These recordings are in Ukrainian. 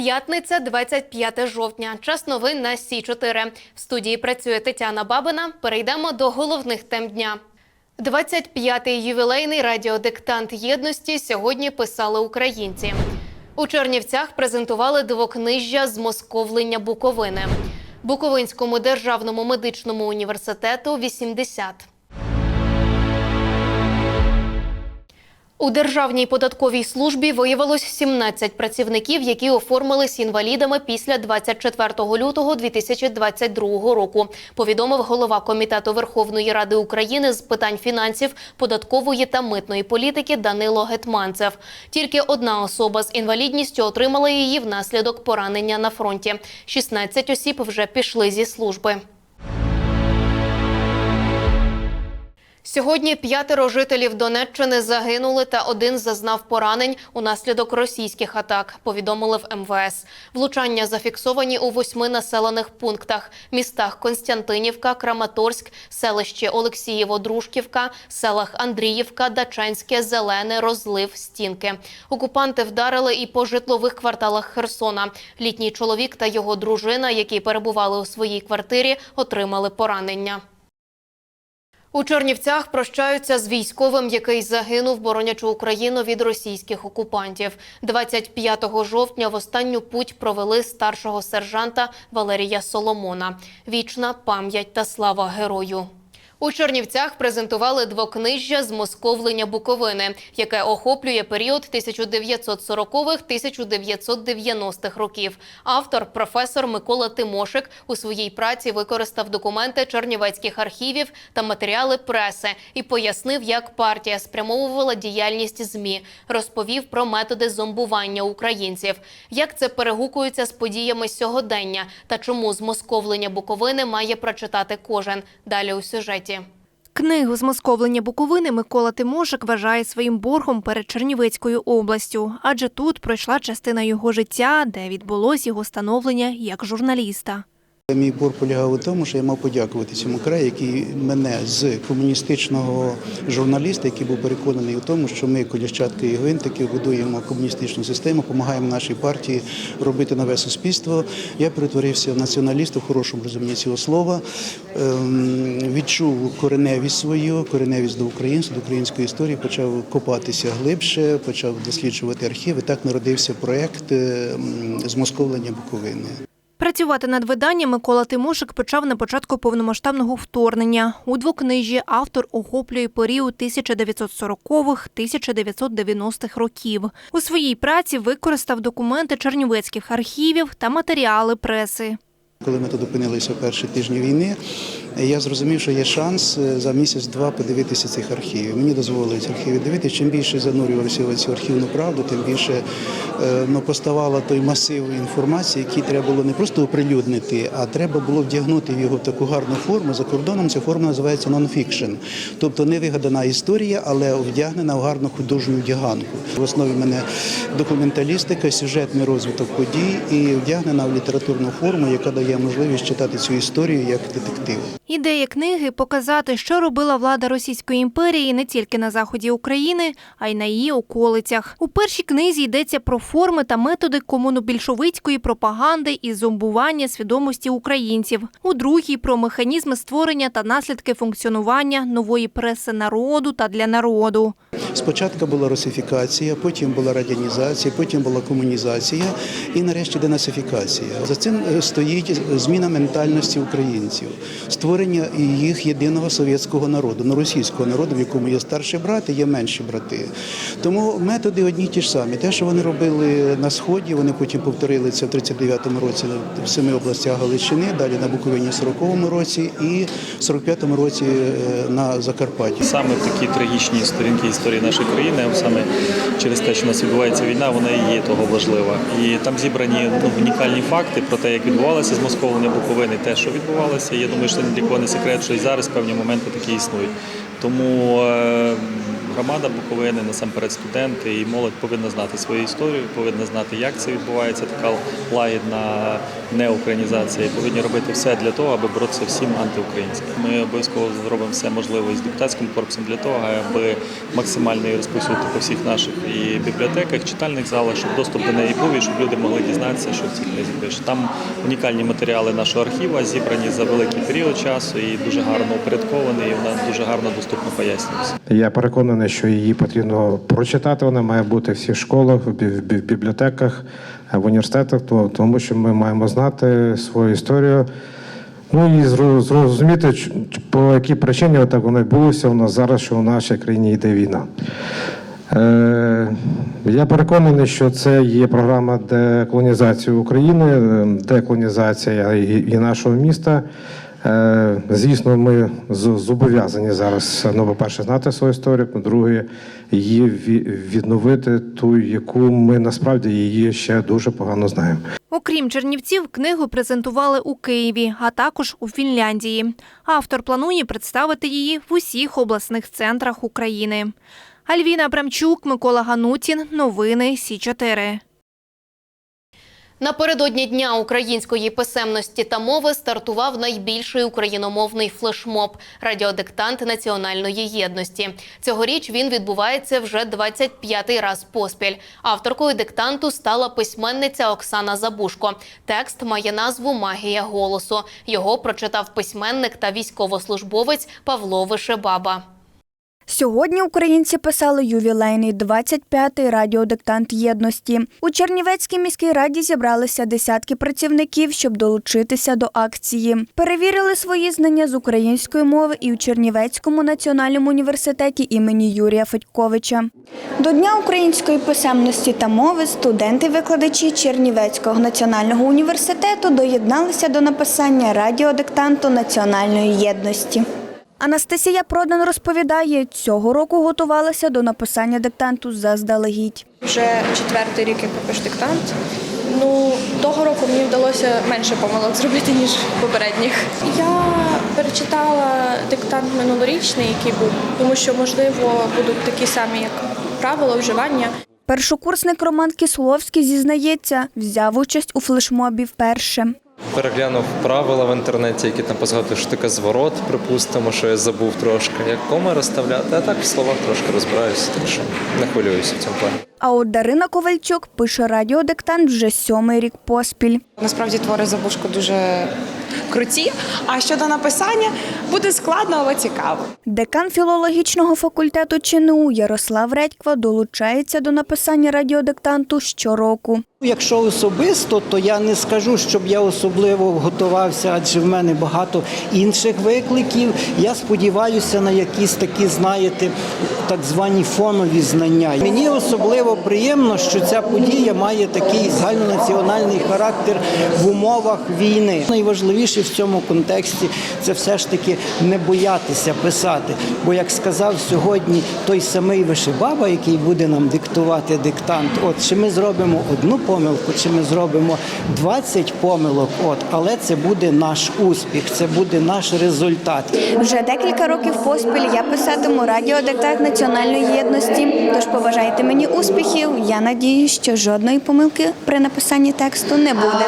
П'ятниця, 25 жовтня. Час новин на Сі 4 В студії працює Тетяна Бабина. Перейдемо до головних тем дня. 25-й ювілейний радіодиктант єдності сьогодні писали українці. У Чернівцях презентували двокнижжя з московлення Буковини. Буковинському державному медичному університету 80. У Державній податковій службі виявилось 17 працівників, які оформились інвалідами після 24 лютого 2022 року. Повідомив голова комітету Верховної Ради України з питань фінансів, податкової та митної політики Данило Гетманцев. Тільки одна особа з інвалідністю отримала її внаслідок поранення на фронті. 16 осіб вже пішли зі служби. Сьогодні п'ятеро жителів Донеччини загинули та один зазнав поранень унаслідок російських атак. Повідомили в МВС. Влучання зафіксовані у восьми населених пунктах: містах Константинівка, Краматорськ, селище Олексієво-Дружківка, селах Андріївка, Дачанське, Зелене, Розлив, Стінки. Окупанти вдарили і по житлових кварталах Херсона. Літній чоловік та його дружина, які перебували у своїй квартирі, отримали поранення. У Чернівцях прощаються з військовим, який загинув, боронячи Україну від російських окупантів. 25 жовтня в останню путь провели старшого сержанта Валерія Соломона. Вічна пам'ять та слава герою. У Чернівцях презентували двокнижжя з московлення Буковини, яке охоплює період 1940-1990-х років. Автор, професор Микола Тимошик, у своїй праці використав документи чернівецьких архівів та матеріали преси і пояснив, як партія спрямовувала діяльність ЗМІ, розповів про методи зомбування українців, як це перегукується з подіями сьогодення та чому змосковлення Буковини має прочитати кожен. Далі у сюжеті. Книгу «Змосковлення Буковини» Микола Тимошик вважає своїм боргом перед Чернівецькою областю, адже тут пройшла частина його життя, де відбулось його становлення як журналіста. Мій борг полягав у тому, що я мав подякувати цьому краю, який мене з комуністичного журналіста, який був переконаний у тому, що ми, коліщатки і гвинтики, будуємо комуністичну систему, допомагаємо нашій партії робити нове суспільство. Я перетворився в націоналіста в хорошому розумінні цього слова. Ем, Відчув кореневість свою, кореневість до українства, до української історії, почав копатися глибше, почав досліджувати архіви. Так народився проєкт ем, змосковлення Буковини. Працювати над виданням Микола Тимошик почав на початку повномасштабного вторгнення. У двокнижі автор охоплює період 1940-х-1990-х років. У своїй праці використав документи чернівецьких архівів та матеріали преси. Коли ми тут опинилися в перші тижні війни, я зрозумів, що є шанс е, за місяць-два подивитися цих архівів. Мені дозволили ці архіви дивитися. Чим більше занурювався в цю архівну правду, тим більше е, ну, поставало той масив інформації, який треба було не просто оприлюднити, а треба було вдягнути в його таку гарну форму. За кордоном ця форма називається нонфікшн, тобто не вигадана історія, але вдягнена в гарну художню вдяганку. В основі мене документалістика, сюжетний розвиток подій і вдягнена в літературну форму, яка дає можливість читати цю історію як детектив. Ідея книги показати, що робила влада Російської імперії не тільки на заході України, а й на її околицях. У першій книзі йдеться про форми та методи комунобільшовицької пропаганди і зомбування свідомості українців. У другій про механізми створення та наслідки функціонування нової преси народу та для народу. Спочатку була русифікація, потім була радянізація, потім була комунізація і нарешті денацифікація. За цим е, стоїть зміна ментальності українців, створення їх єдиного совєтського народу, ну російського народу, в якому є старші брати, є менші брати. Тому методи одні ті ж самі. Те, що вони робили на сході, вони потім повторили це в 39-му році в семи областях Галичини, далі на Буковині в 40-му році і в 45-му році е, на Закарпатті. Саме такі трагічні сторінки історії нашої країни, саме через те, що у нас відбувається війна, вона і є того важлива. І там зібрані ну, унікальні факти про те, як відбувалося змосковлення Буковини, те, що відбувалося. Я думаю, що ні для кого не секрет, що і зараз певні моменти такі існують. Тому е, громада Буковини, насамперед студенти і молодь повинна знати свою історію, повинна знати, як це відбувається, така лагідна неукраїнізація. І повинні робити все для того, аби боротися всім антиукраїнським. Ми обов'язково зробимо все можливе із депутатським корпусом для того, аби максимально її розповсюдити по всіх наших і бібліотеках, читальних залах, щоб доступ до неї був і щоб люди могли дізнатися, що в цій книзі пише. Там унікальні матеріали нашого архіва зібрані за великий період часу і дуже гарно упорядковані, і вона дуже гарно доступно пояснюється. Я переконаний, що її потрібно прочитати. Вона має бути в всіх школах, в бі- в бібліотеках, в університетах, тому що ми маємо знати свою історію. Ну і зрозуміти, по якій причині так воно відбулося у нас зараз, що в нашій країні йде війна. Е, я переконаний, що це є програма деколонізації України, е, деколонізація і нашого міста. Е, Звісно, ми зобов'язані зараз, ну, по-перше, знати свою історію, по-друге, її ві- відновити ту, яку ми насправді її ще дуже погано знаємо. Окрім Чернівців, книгу презентували у Києві, а також у Фінляндії. Автор планує представити її в усіх обласних центрах України. Альвіна Абрамчук, Микола Ганутін. Новини Сі 4 Напередодні Дня української писемності та мови стартував найбільший україномовний флешмоб радіодиктант національної єдності. Цьогоріч він відбувається вже 25-й раз поспіль. Авторкою диктанту стала письменниця Оксана Забушко. Текст має назву Магія голосу. Його прочитав письменник та військовослужбовець Павло Вишебаба. Сьогодні українці писали ювілейний 25-й радіодиктант єдності. У Чернівецькій міській раді зібралися десятки працівників, щоб долучитися до акції. Перевірили свої знання з української мови і у Чернівецькому національному університеті імені Юрія Федьковича. До Дня української писемності та мови студенти-викладачі Чернівецького національного університету доєдналися до написання радіодиктанту національної єдності. Анастасія Продан розповідає, цього року готувалася до написання диктанту заздалегідь. Вже четвертий рік, я пишу диктант. Ну, того року мені вдалося менше помилок зробити, ніж попередніх. Я перечитала диктант минулорічний, який був, тому що, можливо, будуть такі самі, як правила вживання. Першокурсник Роман Кисловський зізнається, взяв участь у флешмобі вперше. Переглянув правила в інтернеті, які там позгадують, що таке зворот, припустимо, що я забув трошки, як коми розставляти, а так в словах трошки розбираюся, так що не хвилююся в цьому плані. А от Дарина Ковальчук пише радіодиктант вже сьомий рік поспіль. Насправді твори Забушко дуже круті. А щодо написання буде складно, але цікаво. Декан філологічного факультету ЧНУ Ярослав Редьква долучається до написання радіодиктанту щороку. Якщо особисто, то я не скажу, щоб я особливо готувався, адже в мене багато інших викликів. Я сподіваюся на якісь такі, знаєте, так звані фонові знання. Мені особливо приємно, що ця подія має такий загальнонаціональний характер в умовах війни. Найважливіше в цьому контексті це все ж таки не боятися писати. Бо, як сказав сьогодні той самий Вишибаба, який буде нам диктувати диктант, от чи ми зробимо одну помилку, чи ми зробимо 20 помилок, от, але це буде наш успіх, це буде наш результат. Вже декілька років поспіль я писатиму радіодиктант національної єдності. Тож побажайте мені успіхів. Я надію, що жодної помилки при написанні тексту не буде.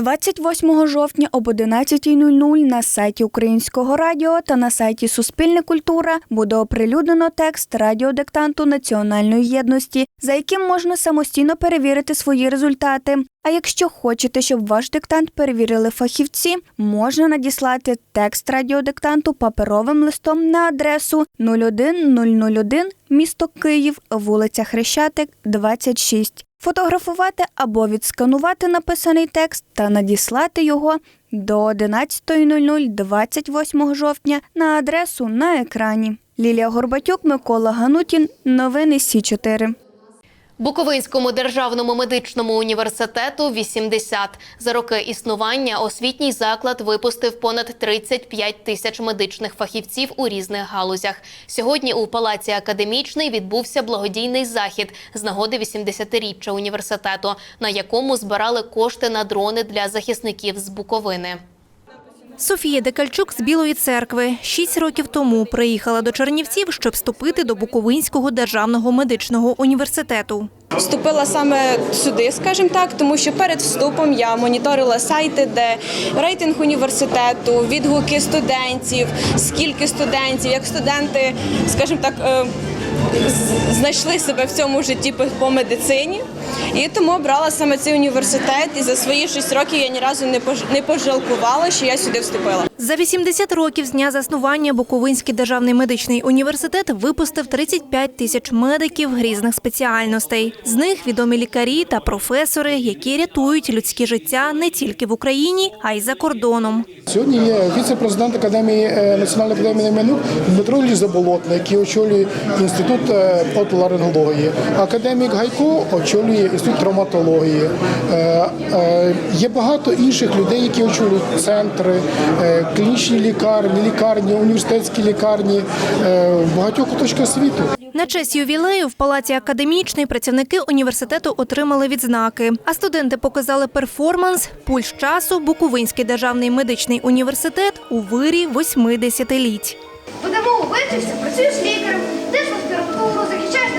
28 жовтня об 11.00 на сайті Українського радіо та на сайті Суспільне культура буде оприлюднено текст радіодиктанту національної єдності, за яким можна самостійно перевірити свої результати. А якщо хочете, щоб ваш диктант перевірили фахівці, можна надіслати текст радіодиктанту паперовим листом на адресу 01001 місто Київ, вулиця Хрещатик, 26. Фотографувати або відсканувати написаний текст та надіслати його до 11.00 28 жовтня на адресу на екрані. Лілія Горбатюк, Микола Ганутін. Новини Сі 4 Буковинському державному медичному університету 80. За роки існування освітній заклад випустив понад 35 тисяч медичних фахівців у різних галузях. Сьогодні у Палаці Академічний відбувся благодійний захід з нагоди 80-річчя університету, на якому збирали кошти на дрони для захисників з Буковини. Софія Декальчук з Білої церкви шість років тому приїхала до Чернівців, щоб вступити до Буковинського державного медичного університету. Вступила саме сюди, скажімо так, тому що перед вступом я моніторила сайти, де рейтинг університету, відгуки студентів, скільки студентів, як студенти, скажімо так, е, знайшли себе в цьому житті по- по медицині. І тому обрала саме цей університет. І за свої шість років я ні разу не пож- пожалкувала, що я сюди вступила. За 80 років з дня заснування Буковинський державний медичний університет випустив 35 тисяч медиків різних спеціальностей. З них відомі лікарі та професори, які рятують людські життя не тільки в Україні, а й за кордоном. Сьогодні є віце-президент Академії е, Національної академії наук Дмитро Ілліч Заболотний, який очолює інститут е, отоларингології. Академік Гайко очолює інститут травматології. Е, е, Є багато інших людей, які очолюють центри, е, клінічні лікарні, лікарні, університетські лікарні в багатьох куточках світу. На честь ювілею в палаці академічний працівники університету отримали відзнаки. А студенти показали перформанс Пульс часу Буковинський державний медичний університет у вирі восьми десятиліть. ВДМУ вивчився, працюєш лікарем, йдеш в аспірантуру, захищаєш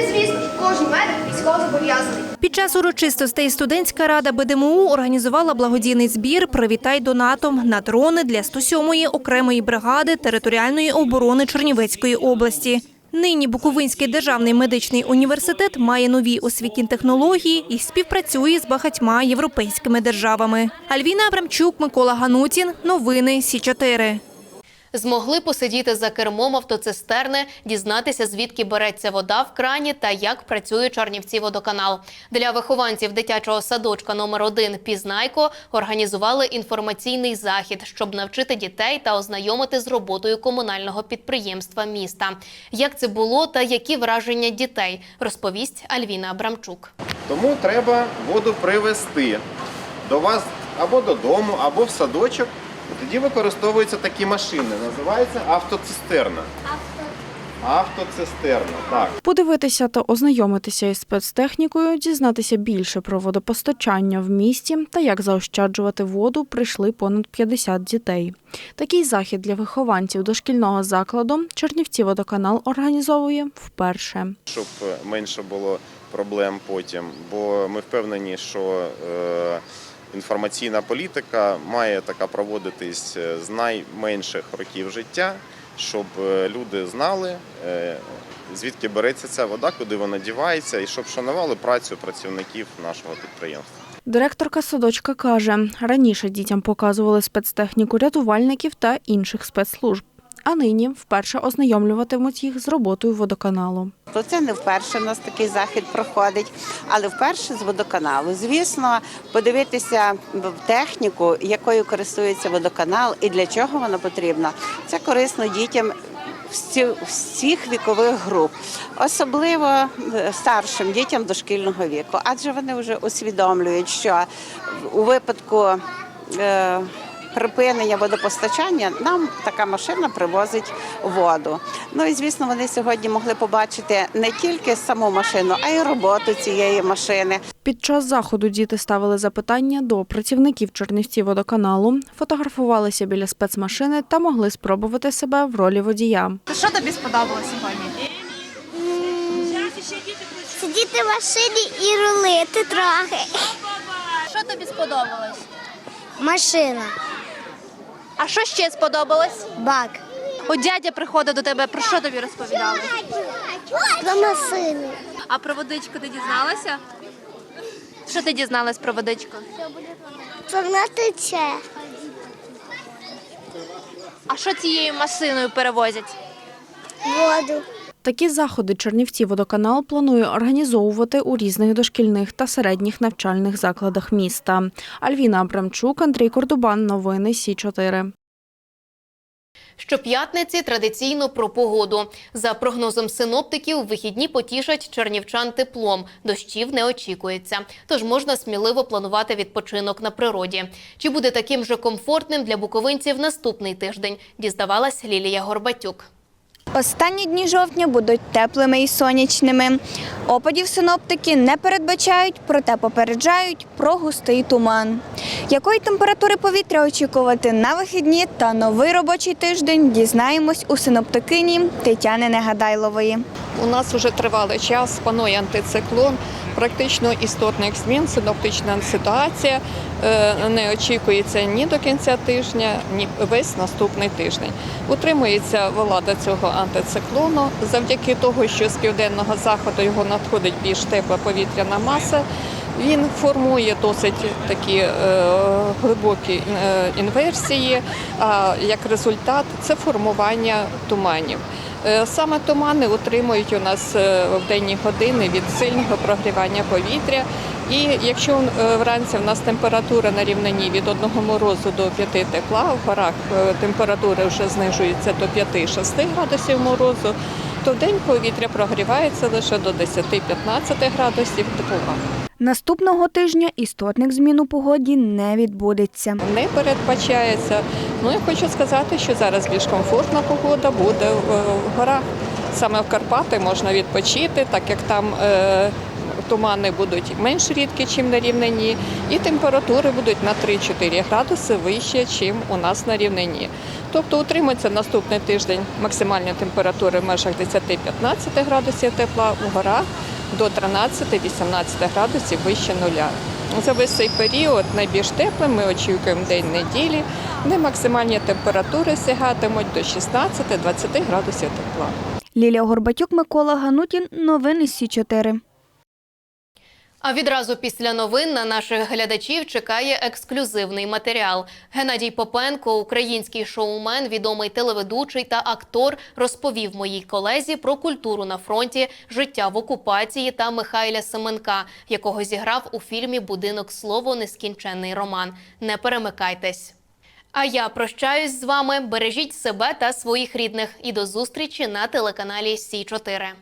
і звісно кожен медик військово зобов'язаний. Під час урочистостей студентська рада БДМУ організувала благодійний збір Привітай донатом на дрони для 107-ї окремої бригади територіальної оборони Чернівецької області. Нині Буковинський державний медичний університет має нові освітні технології і співпрацює з багатьма європейськими державами. Альвіна Абрамчук, Микола Ганутін. Новини Сі 4 Змогли посидіти за кермом автоцистерни, дізнатися, звідки береться вода в крані та як працює Чорнівці водоканал. Для вихованців дитячого садочка номер 1 Пізнайко організували інформаційний захід, щоб навчити дітей та ознайомити з роботою комунального підприємства міста. Як це було та які враження дітей, розповість Альвіна Абрамчук. Тому треба воду привезти до вас або додому, або в садочок. Тоді використовуються такі машини. Називається автоцистерна. Автоцистерна, так. Подивитися та ознайомитися із спецтехнікою, дізнатися більше про водопостачання в місті та як заощаджувати воду прийшли понад 50 дітей. Такий захід для вихованців дошкільного закладу Чернівці водоканал організовує вперше. Щоб менше було проблем потім. Бо ми впевнені, що е, інформаційна політика має така проводитись е, з найменших років життя, щоб е, люди знали, е, звідки береться ця вода, куди вона дівається, і щоб шанували працю працівників нашого підприємства. Директорка садочка каже, раніше дітям показували спецтехніку рятувальників та інших спецслужб. А нині вперше ознайомлюватимуть їх з роботою водоканалу. То це не вперше у нас такий захід проходить, але вперше з водоканалу. Звісно, подивитися техніку, якою користується водоканал і для чого вона потрібна. Це корисно дітям всіх вікових груп, особливо е, старшим дітям дошкільного віку, адже вони вже усвідомлюють, що у випадку. Припинення водопостачання нам така машина привозить воду. Ну і звісно, вони сьогодні могли побачити не тільки саму машину, а й роботу цієї машини. Під час заходу діти ставили запитання до працівників Чернівці водоканалу, фотографувалися біля спецмашини та могли спробувати себе в ролі водія. Що тобі сподобалося сьогодні? Сидіти в машині і рулити трохи. Що тобі сподобалось? Машина, А що ще сподобалось? бак. От дядя приходив до тебе, про що тобі розповідали? Про машину. А про водичку ти дізналася? Що ти дізналась про водичку? Вона тече. А що цією машиною перевозять? Воду. Такі заходи Чернівці водоканал планує організовувати у різних дошкільних та середніх навчальних закладах міста. Альвіна Абрамчук, Андрій Кордубан. Новини Сі 4 Щоп'ятниці традиційно про погоду. За прогнозом синоптиків, вихідні потішать чернівчан теплом. Дощів не очікується. Тож можна сміливо планувати відпочинок на природі. Чи буде таким же комфортним для буковинців наступний тиждень? Дізнавалась Лілія Горбатюк. Останні дні жовтня будуть теплими і сонячними. Опадів синоптики не передбачають, проте попереджають про густий туман. Якої температури повітря очікувати на вихідні та новий робочий тиждень дізнаємось у синоптикині Тетяни Негадайлової. У нас вже тривалий час панує антициклон. Практично істотних змін синоптична ситуація е, не очікується ні до кінця тижня, ні весь наступний тиждень. Утримується влада цього антициклону завдяки того, що з південного заходу його надходить більш тепла повітряна маса. Він формує досить такі е, глибокі е, інверсії. А як результат це формування туманів. Е, Саме тумани утримують у нас е, в денні години від сильного прогрівання повітря. І якщо е, вранці в нас температура на рівнині від 1 морозу до 5 тепла, в горах температура вже знижується до 5-6 градусів морозу, то в день повітря прогрівається лише до 10-15 градусів тепла. Наступного тижня істотних змін у погоді не відбудеться. Не передбачається. Ну і хочу сказати, що зараз більш комфортна погода буде в в горах. Саме в Карпати можна відпочити, так як там е, тумани будуть менш рідкі, ніж на рівнині, і температури будуть на 3-4 градуси вище, ніж у нас на рівнині. Тобто утримується наступний тиждень максимальні температури в межах 10-15 градусів тепла у горах до 13-18 градусів вище нуля. За весь цей період найбільш теплим ми очікуємо день неділі, де максимальні температури сягатимуть до 16-20 градусів тепла. Лілія Горбатюк, Микола Ганутін. Новини Сі 4 А відразу після новин на наших глядачів чекає ексклюзивний матеріал. Геннадій Попенко, український шоумен, відомий телеведучий та актор, розповів моїй колезі про культуру на фронті, життя в окупації та Михайля Семенка, якого зіграв у фільмі Будинок слово нескінченний роман. Не перемикайтесь. А я прощаюсь з вами. Бережіть себе та своїх рідних. І до зустрічі на телеканалі Сі 4